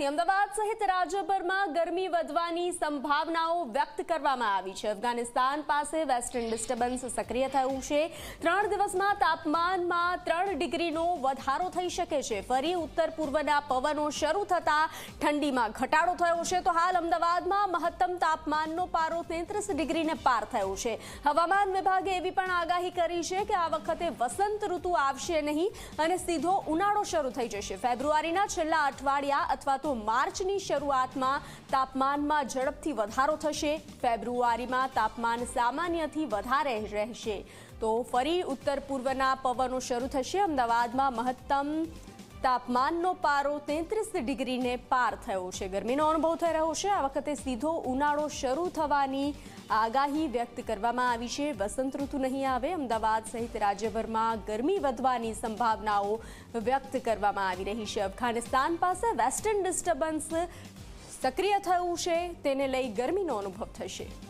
સવારથી અમદાવાદ સહિત રાજ્યભરમાં ગરમી વધવાની સંભાવનાઓ વ્યક્ત કરવામાં આવી છે. અફઘાનિસ્તાન પાસે વેસ્ટર્ન ડિસ્ટર્બન્સ સક્રિય થયું છે. ત્રણ દિવસમાં તાપમાનમાં ત્રણ ડિગ્રીનો વધારો થઈ શકે છે. ફરી ઉત્તર પૂર્વના પવનો શરૂ થતા ઠંડીમાં ઘટાડો થયો છે. તો હાલ અમદાવાદમાં મહત્તમ તાપમાનનો પારો તેત્રીસ ડિગ્રીને પાર થયો છે. હવામાન વિભાગે એવી પણ આગાહી કરી છે કે આ વખતે વસંત ઋતુ આવશે નહીં અને સીધો ઉનાળો શરૂ થઈ જશે. ફેબ્રુઆરીના છેલ્લા અઠવાડિયા અથવા તો માર્ચની શરૂઆતમાં તાપમાનમાં ઝડપથી વધારો થશે. ફેબ્રુઆરીમાં તાપમાન સામાન્યથી વધારે રહેશે. તો ફરી ઉત્તર પૂર્વના પવનો શરૂ થશે. અમદાવાદમાં મહત્તમ તાપમાનનો પારો તેત્રીસ ડિગ્રીને પાર થયો છે. ગરમીનો અનુભવ થઈ રહ્યો છે. આ વખતે સીધો ઉનાળો શરૂ થવાની આગાહી વ્યક્ત કરવામાં આવી છે. વસંત ઋતુ નહીં આવે. અમદાવાદ સહિત રાજ્યભરમાં ગરમી વધવાની સંભાવનાઓ વ્યક્ત કરવામાં આવી રહી છે. અફઘાનિસ્તાન પાસે વેસ્ટર્ન ડિસ્ટર્બન્સ સક્રિય થયું છે. તેને લઈ ગરમીનો અનુભવ થશે.